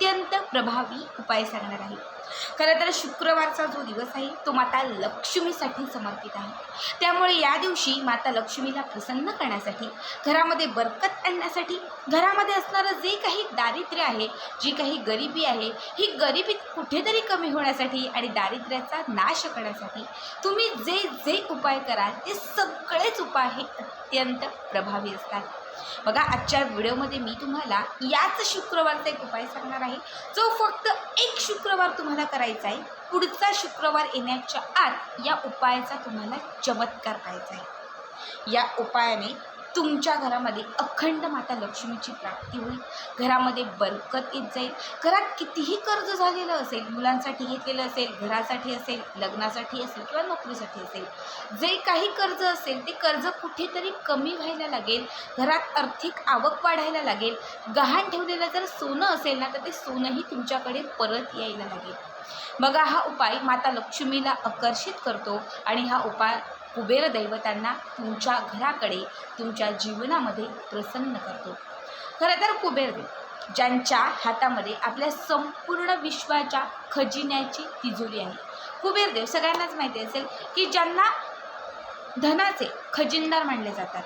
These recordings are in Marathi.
अत्यंत प्रभावी उपाय सांगणार आहे. खरं तर शुक्रवारचा जो दिवस आहे तो माता लक्ष्मीसाठी समर्पित आहे. त्यामुळे या दिवशी माता लक्ष्मीला प्रसन्न करण्यासाठी घरामध्ये बरकत आणण्यासाठी घरामध्ये असणारं जे काही दारिद्र्य आहे जी काही गरिबी आहे ही गरिबी कुठेतरी कमी होण्यासाठी आणि दारिद्र्याचा नाश करण्यासाठी तुम्ही जे जे उपाय कराल ते सगळेच उपाय हे अत्यंत प्रभावी असतात. बघा आजच्या व्हिडिओमध्ये मी तुम्हाला याच शुक्रवारचा एक उपाय सांगणार आहे. जो फक्त एक शुक्रवार तुम्हाला करायचा आहे पुढचा शुक्रवार येण्याच्या आत या उपायाचा तुम्हाला चमत्कार पाहायचा आहे. या उपायाने तुमच्या घरामध्ये अखंड माता लक्ष्मीची प्राप्ती होईल. घरामध्ये बरकत येत जाईल. घरात कितीही कर्ज झालेलं असेल मुलांसाठी घेतलेलं असेल घरासाठी असेल लग्नासाठी असेल किंवा नोकरीसाठी असेल जे काही कर्ज असेल ते कर्ज कुठेतरी कमी व्हायला लागेल. घरात आर्थिक आवक वाढायला लागेल. गहाण ठेवलेलं जर सोनं असेल ना तर ते सोनंही तुमच्याकडे परत यायला लागेल. बघा हा उपाय माता लक्ष्मीला आकर्षित करतो आणि हा उपाय कुबेर दैवतांना तुमच्या घराकडे तुमच्या जीवनामध्ये प्रसन्न करतो. खरं तर कुबेरदेव ज्यांच्या हातामध्ये आपल्या संपूर्ण विश्वाच्या खजिन्याची तिजोरी आहे. कुबेरदेव सगळ्यांनाच माहिती असेल की ज्यांना धनाचे खजिनदार मानले जातात.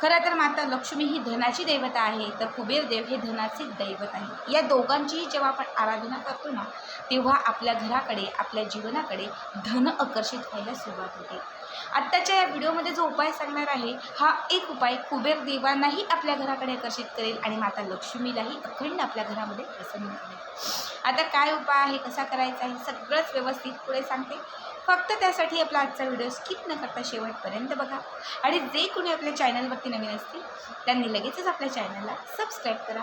खरं तर माता लक्ष्मी ही धनाची दैवता आहे तर कुबेरदेव हे धनाचे दैवत आहे. या दोघांचीही जेव्हा आपण आराधना करतो ना तेव्हा आपल्या घराकडे आपल्या जीवनाकडे धन आकर्षित व्हायला सुरुवात होते. आत्ताच्या या व्हिडिओमध्ये जो उपाय सांगणार आहे हा एक उपाय कुबेर देवांनाही आपल्या घराकडे आकर्षित करेल आणि माता लक्ष्मीलाही अखंड आपल्या घरामध्ये प्रसन्न करेल. आता काय उपाय आहे कसा करायचा आहे सगळंच व्यवस्थित पुढे सांगते. फक्त त्यासाठी आपला आजचा व्हिडिओ स्किप न करता शेवटपर्यंत बघा. आणि जे कोणी आपल्या चॅनलवरती नवीन असतील त्यांनी लगेचच आपल्या चॅनलला सबस्क्राईब करा.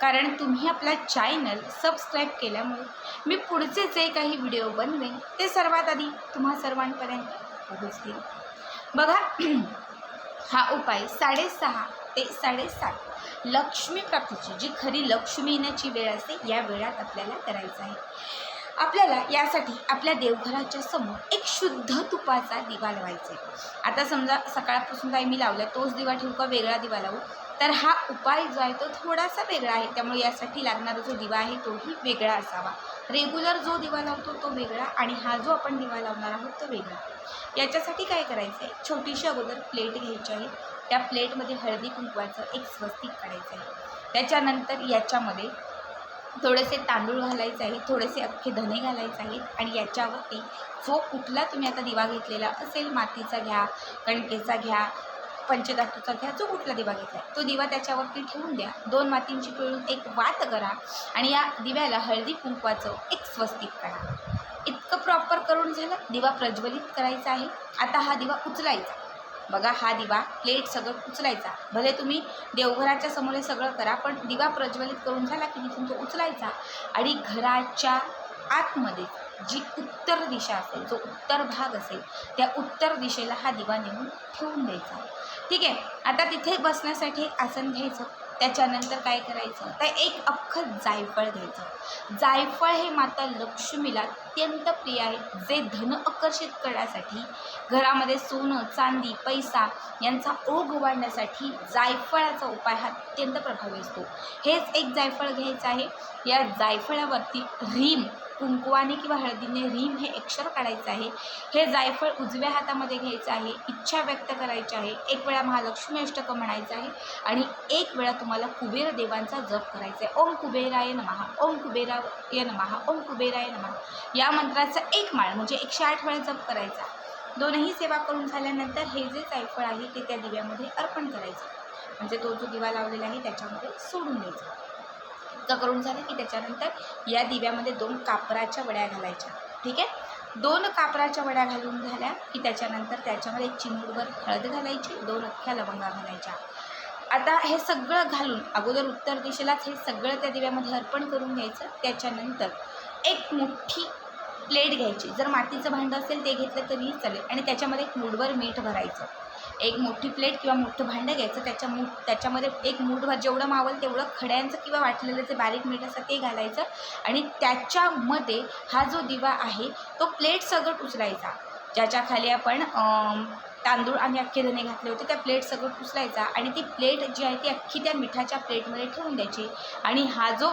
कारण तुम्ही आपला चॅनल सबस्क्राईब केल्यामुळे मी पुढचे जे काही व्हिडिओ बनवेन ते सर्वात आधी तुम्हा सर्वांपर्यंत पोहोचतील. बघा हा उपाय साडेसहा ते साडेसात लक्ष्मी प्राप्तीची जी खरी लक्ष्मी येण्याची वेळ असते या वेळात आपल्याला करायचं आहे. आपल्याला यासाठी आपल्या देवघराच्या समोर एक शुद्ध तुपाचा दिवा लावायचा आहे. आता समजा सकाळपासून काही मी लावला तोच दिवा ठेवू का वेगळा दिवा लावू? तर हा उपाय जो आहे तो थोडासा वेगळा आहे. त्यामुळे यासाठी लागणारा जो दिवा आहे तोही वेगळा असावा. रेग्युलर जो दिवा लावतो तो वेगळा आणि हा जो आपण दिवा लावणार आहोत तो वेगळा. याच्यासाठी काय करायचं आहे छोटीशी अगोदर प्लेट घ्यायची आहे. त्या प्लेटमध्ये हळदी कुंकवाचं एक स्वस्तिक काढायचं आहे. त्याच्यानंतर याच्यामध्ये थोडेसे तांदूळ घालायचे आहेत थोडेसे अख्खे धने घालायचे आहेत आणि याच्यावरती जो कुठला तुम्ही आता दिवा घेतलेला असेल मातीचा घ्या कणकेचा घ्या पंचधातूचा घ्या जो कुठला दिवा घेतला तो दिवा त्याच्यावरती ठेवून द्या. दोन मातींची पिळून एक वात करा आणि या दिव्याला हळदी कुंकवाचं एक स्वस्तिक करा. इतकं प्रॉपर करून झालं दिवा प्रज्वलित करायचा आहे. आता हा दिवा उचलायचा. बघा हा दिवा प्लेट सगळं उचलायचा. भले तुम्ही देवघराच्या समोर हे सगळं करा पण दिवा प्रज्वलित करून झाला की तिथून तो उचलायचा आणि घराच्या आतमध्ये जी उत्तर दिशा असेल जो उत्तर भाग असेल त्या उत्तर दिशेला हा दिवा नेऊन ठेवून द्यायचा. ठीक आहे? आता तिथे बसण्यासाठी एक आसन घ्यायचं. त्याच्यानंतर काय करायचं? तर एक अख्खं जायफळ घ्यायचं. जायफळ हे माता लक्ष्मीला अत्यंत प्रिय आहे. जे धन आकर्षित करण्यासाठी घरामध्ये सोनं चांदी पैसा यांचा ओघ वाढण्यासाठी जायफळाचा उपाय हा अत्यंत प्रभावी असतो. हेच एक जायफळ घ्यायचं आहे. या जायफळावरती रीम कुंकवाने किंवा हळदीने रीम हे अक्षर काढायचं आहे. हे जायफळ उजव्या हातामध्ये घ्यायचं आहे. इच्छा व्यक्त करायची आहे. एक वेळा महालक्ष्मी अष्टक म्हणायचं आहे. आणि एक वेळा तुम्हाला कुबेर देवांचा जप करायचा आहे. ओम कुबेराय नमहा ओम कुबेराय नमहा ओम कुबेराय नमहा या मंत्राचा एक माळ म्हणजे एकशे आठ वेळा जप करायचा. दोनही सेवा करून झाल्यानंतर हे जे जायफळ आहे ते त्या दिव्यामध्ये अर्पण करायचं. म्हणजे तो जो दिवा लावलेला आहे त्याच्यामध्ये सोडून द्यायचा. इतकं करून झालं की त्याच्यानंतर या दिव्यामध्ये दोन कापराच्या वड्या घालायच्या. ठीक आहे? दोन कापराच्या वड्या घालून झाल्या की त्याच्यानंतर त्याच्यामध्ये एक चिमूटभर हळद घालायची दोन अख्ख्या लवंगा घालायच्या. आता हे सगळं घालून अगोदर उत्तर दिशेलाच हे सगळं त्या दिव्यामध्ये अर्पण करून घ्यायचं. त्याच्यानंतर एक मोठी प्लेट घ्यायची. जर मातीचं भांडं असेल ते घेतलं तरीही चालेल. आणि त्याच्यामध्ये एक मूडभर मीठ भरायचं. एक मोठी प्लेट किंवा मोठं भांडं घ्यायचं त्याच्या मूठ त्याच्यामध्ये एक मूठभर जेवढं मावल तेवढं खड्यांचं किंवा वाटलेलं जे बारीक मीठ असतं ते घालायचं आणि त्याच्यामध्ये हा जो दिवा आहे तो प्लेट सगळं उचलायचा. ज्याच्या खाली आपण तांदूळ आणि अख्खे धणे घातले होते त्या प्लेट सगळं उचलायचा आणि ती प्लेट जी आहे ती अख्खी त्या मिठाच्या प्लेटमध्ये ठेवून द्यायची. आणि हा जो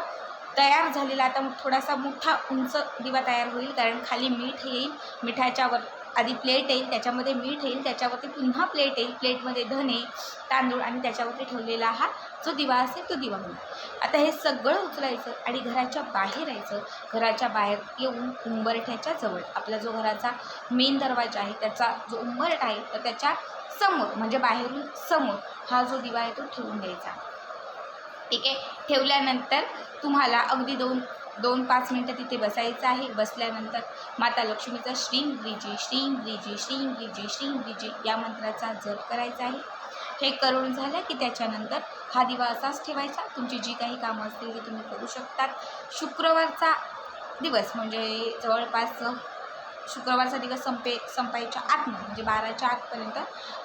तयार झालेला आता थोडासा मोठा उंच दिवा तयार होईल कारण खाली मीठ येईल मिठाच्यावर आधी प्लेट येईल त्याच्यामध्ये मीठ येईल त्याच्यावरती पुन्हा प्लेट येईल प्लेटमध्ये धने तांदूळ आणि त्याच्यावरती ठेवलेला हा जो दिवा असेल तो दिवा होईल आता हे सगळं उचलायचं आणि घराच्या बाहेर यायचं. घराच्या बाहेर येऊन उंबरठ्याच्या जवळ आपला जो घराचा मेन दरवाजा आहे त्याचा जो उंबरठ आहे तर त्याच्यासमोर म्हणजे बाहेरून समोर हा जो दिवा आहे तो ठेवून द्यायचा. ठीक आहे? ठेवल्यानंतर तुम्हाला अगदी दोन दोन पाच मिनटं तिथे बसायचं आहे. बसल्यानंतर माता लक्ष्मीचा श्रीं ब्रिजी श्रीं ब्रिजी या मंत्राचा जप करायचा आहे. हे करून झालं की त्याच्यानंतर हा दिवा असाच ठेवायचा. तुमची जी काही कामं असतील ती तुम्ही करू शकतात. शुक्रवारचा दिवस म्हणजे जवळपास शुक्रवारचा दिवस संपे संपायच्या आतमध्ये म्हणजे बाराच्या आतपर्यंत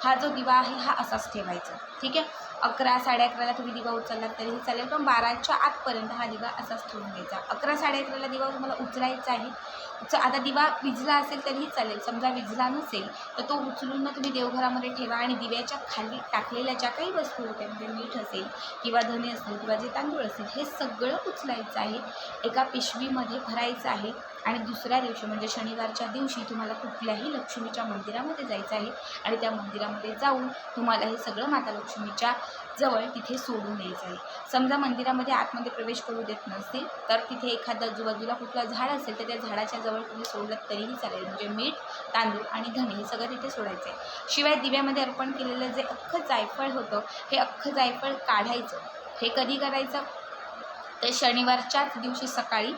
हा जो दिवा आहे हा असाच ठेवायचा. ठीक आहे? अकरा साडे अकराला तुम्ही दिवा उचललात तरीही चालेल पण बाराच्या आतपर्यंत हा दिवा असाच ठेवून द्यायचा अकरा साडे अकराला दिवा तुम्हाला उचलायचा आहे उच आता दिवा विजला असेल तरीही चालेल. समजा विजला नसेल तर तो उचलून ना तुम्ही देवघरामध्ये ठेवा आणि दिव्याच्या खाली टाकलेल्या ज्या काही वस्तू होत्या म्हणजे मीठ असेल किंवा धने असतील किंवा जे तांदूळ असेल हे सगळं उचलायचं आहे. एका पिशवीमध्ये भरायचं आहे. आणि दुसऱ्या दिवशी म्हणजे शनिवारच्या दिवशी तुम्हाला कुठल्याही लक्ष्मीच्या मंदिरामध्ये जायचं आहे आणि त्या मंदिरामध्ये जाऊन तुम्हाला हे सगळं माता लक्ष्मीच्या जवळ तिथे सोडून द्यायचं आहे. समजा मंदिरामध्ये आतमध्ये प्रवेश करू देत नसतील तर तिथे एखादं आजूबाजूला कुठलं झाड असेल तर त्या झाडाच्या जवळ तुम्ही सोडलं तरीही चालेल. म्हणजे मीठ तांदूळ आणि धने हे सगळं तिथे सोडायचं आहे. शिवाय दिव्यामध्ये अर्पण केलेलं जे अख्खं जायफळ होतं हे अख्खं जायफळ काढायचं. हे कधी करायचं? तर शनिवारच्याच दिवशी सकाळी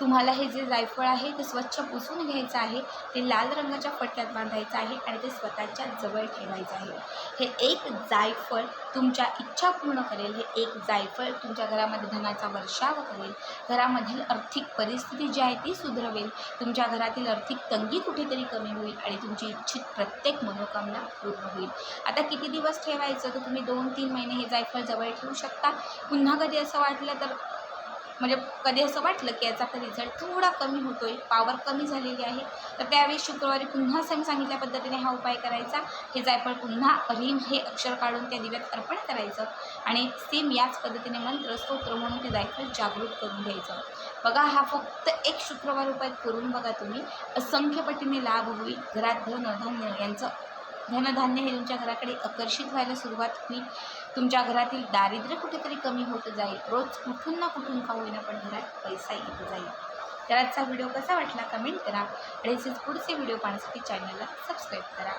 तुम्हाला हे जे जायफळ आहे ते स्वच्छ पुसून घ्यायचं आहे ते लाल रंगाच्या पट्ट्यात बांधायचं आहे आणि ते स्वतःच्या जवळ ठेवायचं आहे. हे एक जायफळ तुमच्या इच्छा पूर्ण करेल. हे एक जायफळ तुमच्या घरामध्ये धनाचा वर्षाव करेल. घरामधील आर्थिक परिस्थिती जी आहे ती सुधरवेल. तुमच्या घरातील आर्थिक तंगी कुठेतरी कमी होईल आणि तुमची इच्छित प्रत्येक मनोकामना पूर्ण होईल. आता किती दिवस ठेवायचं? तर तुम्ही दोन तीन महिने हे जायफळ जवळ ठेवू शकता. पुन्हा कधी असं वाटलं तर म्हणजे कधी असं वाटलं की याचा रिझल्ट थोडा कमी होतो आहे पॉवर कमी झालेली आहे तर त्यावेळी शुक्रवारी पुन्हा सेम सांगितल्या पद्धतीने हा उपाय करायचा. हे जायफळ पुन्हा रीम हे अक्षर काढून त्या दिव्यात अर्पण करायचं आणि सेम याच पद्धतीने मंत्र स्तोत्र म्हणून ते जायफळ जागृत करून घ्यायचं. बघा हा फक्त एक शुक्रवार उपाय करून बघा तुम्ही. असंख्य पटीने लाभ होईल. घरात धन धान्य यांचं धनधान्य हे तुमच्या घराकडे आकर्षित व्हायला सुरुवात होईल. तुमच्या घरातील दारिद्र्य कुठेतरी कमी होत जाईल. रोज कुठून ना कुठून का होईना पण घरात पैसा येत जाईल. तर आजचा व्हिडिओ कसा वाटला कमेंट करा. आणि पुढचे व्हिडिओ पाहण्यासाठी चॅनलला सबस्क्राईब करा.